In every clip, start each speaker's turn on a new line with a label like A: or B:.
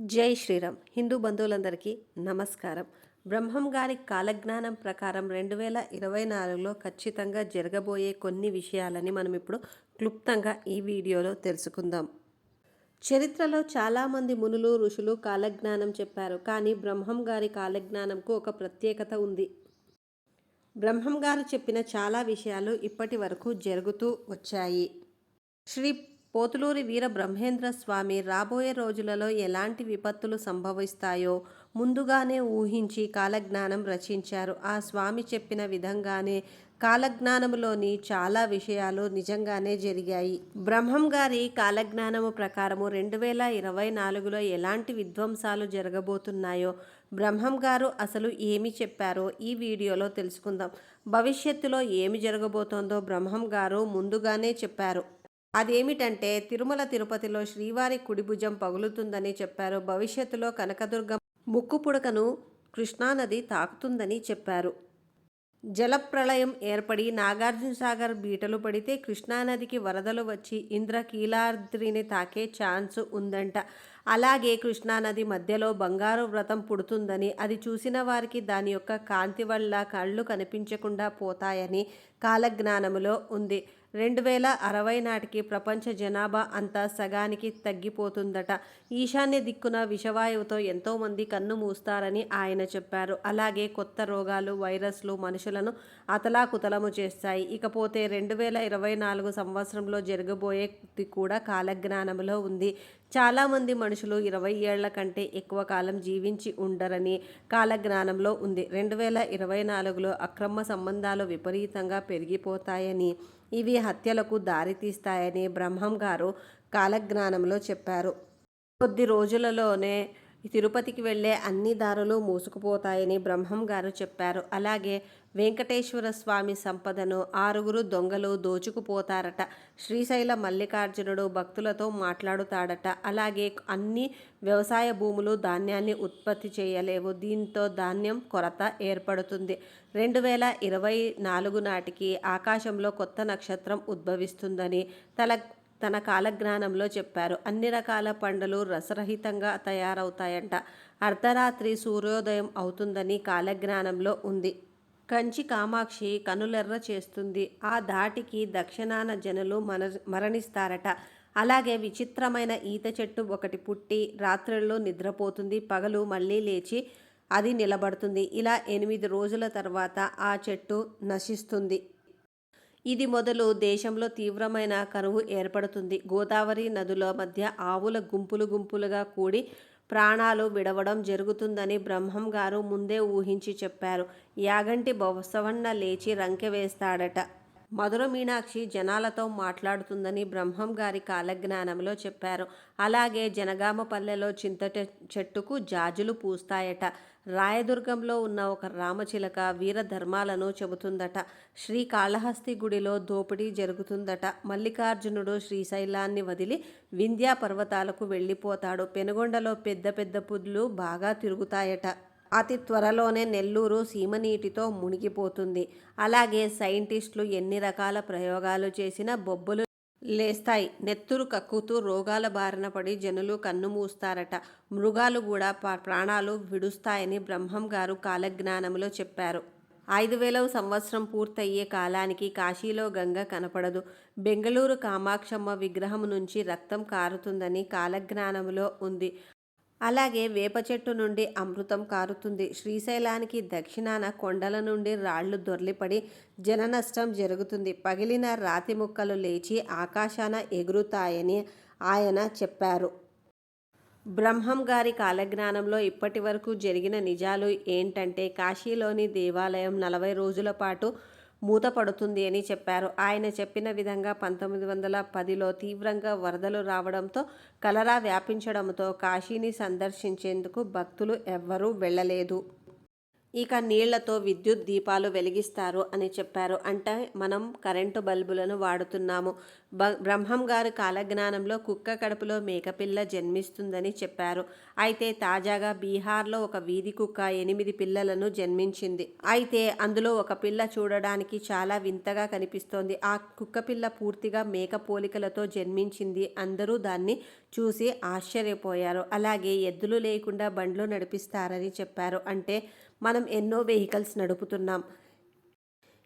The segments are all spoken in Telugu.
A: జై శ్రీరామ్. హిందూ బంధువులందరికీ నమస్కారం. బ్రహ్మం గారి కాలజ్ఞానం ప్రకారం రెండు వేల ఇరవై నాలుగులో ఖచ్చితంగా జరగబోయే కొన్ని విషయాలని మనం ఇప్పుడు క్లుప్తంగా ఈ వీడియోలో తెలుసుకుందాం. చరిత్రలో చాలామంది మునులు ఋషులు కాలజ్ఞానం చెప్పారు. కానీ బ్రహ్మం గారి కాలజ్ఞానంకు ఒక ప్రత్యేకత ఉంది. బ్రహ్మం గారు చెప్పిన చాలా విషయాలు ఇప్పటి వరకు జరుగుతూ వచ్చాయి. శ్రీ పోతులూరి వీర బ్రహ్మేంద్ర స్వామి రాబోయే రోజులలో ఎలాంటి విపత్తులు సంభవిస్తాయో ముందుగానే ఊహించి కాలజ్ఞానం రచించారు. ఆ స్వామి చెప్పిన విధంగానే కాలజ్ఞానములోని చాలా విషయాలు నిజంగానే జరిగాయి. బ్రహ్మం గారి కాలజ్ఞానము ప్రకారము రెండు వేల ఇరవై నాలుగులో ఎలాంటి విధ్వంసాలు జరగబోతున్నాయో బ్రహ్మం గారు అసలు ఏమి చెప్పారో ఈ వీడియోలో తెలుసుకుందాం. భవిష్యత్తులో ఏమి జరగబోతోందో బ్రహ్మం గారు ముందుగానే చెప్పారు. అదేమిటంటే తిరుమల తిరుపతిలో శ్రీవారి కుడిభుజం పగులుతుందని చెప్పారు. భవిష్యత్తులో కనకదుర్గ ముక్కు పుడకను కృష్ణానది తాకుతుందని చెప్పారు. జలప్రళయం ఏర్పడి నాగార్జునసాగర్ బీటలు పడితే కృష్ణానదికి వరదలు వచ్చి ఇంద్రకీలాద్రిని తాకే ఛాన్స్ ఉందంట. అలాగే కృష్ణానది మధ్యలో బంగారు వ్రతం పుడుతుందని అది చూసిన వారికి దాని యొక్క కాంతి వల్ల కళ్ళు కనిపించకుండా పోతాయని కాలజ్ఞానములో ఉంది. రెండు వేల అరవై నాటికి ప్రపంచ జనాభా అంతా సగానికి తగ్గిపోతుందట. ఈశాన్య దిక్కున విషవాయువుతో ఎంతోమంది కన్ను మూస్తారని ఆయన చెప్పారు. అలాగే కొత్త రోగాలు వైరస్లు మనుషులను అతలాకుతలము చేస్తాయి. ఇకపోతే రెండు వేల ఇరవై నాలుగు సంవత్సరంలో జరగబోయేది కూడా కాలజ్ఞానంలో ఉంది. చాలామంది మనుషులు ఇరవై ఏళ్ళ కంటే ఎక్కువ కాలం జీవించి ఉండరని కాలజ్ఞానంలో ఉంది. రెండు వేల ఇరవై నాలుగులో అక్రమ సంబంధాలు విపరీతంగా పెరిగిపోతాయని ఇవి హత్యలకు దారితీస్తాయని బ్రహ్మం గారు కాలజ్ఞానంలో చెప్పారు. కొద్ది రోజులలోనే తిరుపతికి వెళ్ళే అన్ని దారులు మూసుకుపోతాయని బ్రహ్మం గారు చెప్పారు. అలాగే వెంకటేశ్వర స్వామి సంపదను ఆరుగురు దొంగలు దోచుకుపోతారట. శ్రీశైల మల్లికార్జునుడు భక్తులతో మాట్లాడుతాడట. అలాగే అన్ని వ్యవసాయ భూములు ధాన్యాన్ని ఉత్పత్తి చేయలేవు. దీంతో ధాన్యం కొరత ఏర్పడుతుంది. రెండు వేల ఇరవై నాలుగు నాటికి ఆకాశంలో కొత్త నక్షత్రం ఉద్భవిస్తుందని తల తన కాలజ్ఞానంలో చెప్పారు. అన్ని రకాల పండ్లు రసరహితంగా తయారవుతాయంట. అర్ధరాత్రి సూర్యోదయం అవుతుందని కాలజ్ఞానంలో ఉంది. కంచి కామాక్షి కనులెర్ర చేస్తుంది. ఆ ధాటికి దక్షిణాన జనులు మన మరణిస్తారట. అలాగే విచిత్రమైన ఈత చెట్టు ఒకటి పుట్టి రాత్రుల్లో నిద్రపోతుంది. పగలు మళ్ళీ లేచి అది నిలబడుతుంది. ఇలా ఎనిమిది రోజుల తర్వాత ఆ చెట్టు నశిస్తుంది. ఇది మొదలు దేశంలో తీవ్రమైన కరువు ఏర్పడుతుంది. గోదావరి నదుల మధ్య ఆవుల గుంపులు గుంపులుగా కూడి ప్రాణాలు విడవడం జరుగుతుందని బ్రహ్మం గారు ముందే ఊహించి చెప్పారు. యాగంటి బొసవన్న లేచి రంకె వేస్తాడట. మధుర మీనాక్షి జనాలతో మాట్లాడుతుందని బ్రహ్మం గారి కాలజ్ఞానంలో చెప్పారు. అలాగే జనగామ పల్లెలో చింత చెట్టుకు జాజులు పూస్తాయట. రాయదుర్గంలో ఉన్న ఒక రామచిలక వీరధర్మాలను చెబుతుందట. శ్రీకాళహస్తి గుడిలో దోపిడీ జరుగుతుందట. మల్లికార్జునుడు శ్రీశైలాన్ని వదిలి వింధ్యా పర్వతాలకు వెళ్ళిపోతాడు. పెనుగొండలో పెద్ద పెద్ద పుద్లు బాగా తిరుగుతాయట. అతి త్వరలోనే నెల్లూరు సీమనీటితో మునిగిపోతుంది. అలాగే సైంటిస్టులు ఎన్ని రకాల ప్రయోగాలు చేసినా బొబ్బలు లేస్తాయి. నెత్తురు కక్కుతూ రోగాల బారిన పడి జనులు కన్ను మూస్తారట. మృగాలు కూడా ప్రాణాలు విడుస్తాయని బ్రహ్మం గారు కాలజ్ఞానంలో చెప్పారు. ఐదు వేలవ సంవత్సరం పూర్తయ్యే కాలానికి కాశీలో గంగ కనపడదు. బెంగళూరు కామాక్షమ్మ విగ్రహం నుంచి రక్తం కారుతుందని కాలజ్ఞానంలో ఉంది. అలాగే వేప చెట్టు నుండి అమృతం కారుతుంది. శ్రీశైలానికి దక్షిణాన కొండల నుండి రాళ్ళు దొర్లిపడి జననష్టం జరుగుతుంది. పగిలిన రాతి ముక్కలు లేచి ఆకాశాన ఎగురుతాయని ఆయన చెప్పారు. బ్రహ్మం గారి కాలజ్ఞానంలో ఇప్పటి వరకు జరిగిన నిజాలు ఏంటంటే కాశీలోని దేవాలయం నలభై రోజుల పాటు మూతపడుతుంది అని చెప్పారు. ఆయన చెప్పిన విధంగా పంతొమ్మిది వందల పదిలో తీవ్రంగా వరదలు రావడంతో కలరా వ్యాపించడంతో కాశీని సందర్శించేందుకు భక్తులు ఎవ్వరూ వెళ్ళలేదు. ఇక నీళ్ళతో విద్యుత్ దీపాలు వెలిగిస్తారు అని చెప్పారు. అంటే మనం కరెంటు బల్బులను వాడుతున్నాము. బ బ్రహ్మం గారు కాలజ్ఞానంలో కుక్క కడుపులో మేకపిల్ల జన్మిస్తుందని చెప్పారు. అయితే తాజాగా బీహార్లో ఒక వీధి కుక్క ఎనిమిది పిల్లలను జన్మించింది. అయితే అందులో ఒక పిల్ల చూడడానికి చాలా వింతగా కనిపిస్తోంది. ఆ కుక్క పిల్ల పూర్తిగా మేక పోలికలతో జన్మించింది. అందరూ దాన్ని చూసి ఆశ్చర్యపోయారు. అలాగే ఎద్దులు లేకుండా బండ్లు నడిపిస్తారని చెప్పారు. అంటే మనం ఎన్నో వెహికల్స్ నడుపుతున్నాం.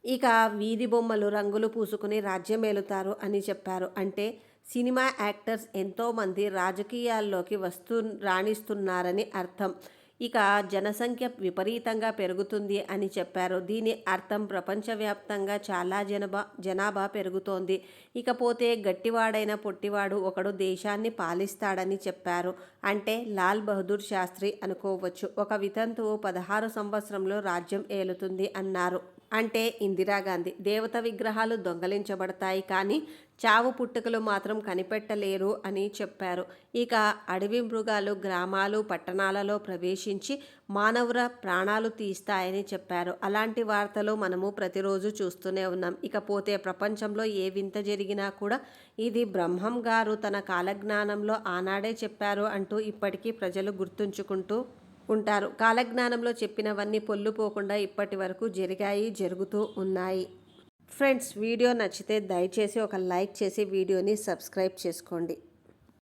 A: ఇక వీధి బొమ్మలు రంగులు పూసుకుని రాజ్యమేలుతారు అని చెప్పారు. అంటే సినిమా యాక్టర్స్ ఎంతోమంది రాజకీయాల్లోకి వస్తూ రాణిస్తున్నారని అర్థం. ఇక జనసంఖ్య విపరీతంగా పెరుగుతుంది అని చెప్పారు. దీని అర్థం ప్రపంచవ్యాప్తంగా చాలా జనభా జనాభా పెరుగుతోంది. ఇకపోతే గట్టివాడైన పొట్టివాడు ఒకడు దేశాన్ని పాలిస్తాడని చెప్పారు. అంటే లాల్ బహదూర్ శాస్త్రి అనుకోవచ్చు. ఒక వితంతువు పదహారు సంవత్సరంలో రాజ్యం ఏలుతుంది అన్నారు. అంటే ఇందిరాగాంధీ దేవత విగ్రహాలు దొంగలించబడతాయి కానీ చావు పుట్టుకలు మాత్రం కనిపెట్టలేరు అని చెప్పారు. ఇక అడవి మృగాలు గ్రామాలు పట్టణాలలో ప్రవేశించి మానవుల ప్రాణాలు తీస్తాయని చెప్పారు. అలాంటి వార్తలు మనము ప్రతిరోజు చూస్తూనే ఉన్నాం. ఇకపోతే ప్రపంచంలో ఏ వింత జరిగినా కూడా ఇది బ్రహ్మం గారు తన కాలజ్ఞానంలో ఆనాడే చెప్పారు అంటూ ఇప్పటికీ ప్రజలు గుర్తుంచుకుంటూ ఉంటారు కాలజ్ఞానంలో చెప్పినవన్నీ పొల్లుపోకుండా ఇప్పటి వరకు జరిగాయి జరుగుతూ ఉన్నాయి. ఫ్రెండ్స్ వీడియో నచ్చితే దయచేసి ఒక లైక్ చేసి వీడియోని సబ్స్క్రైబ్ చేసుకోండి.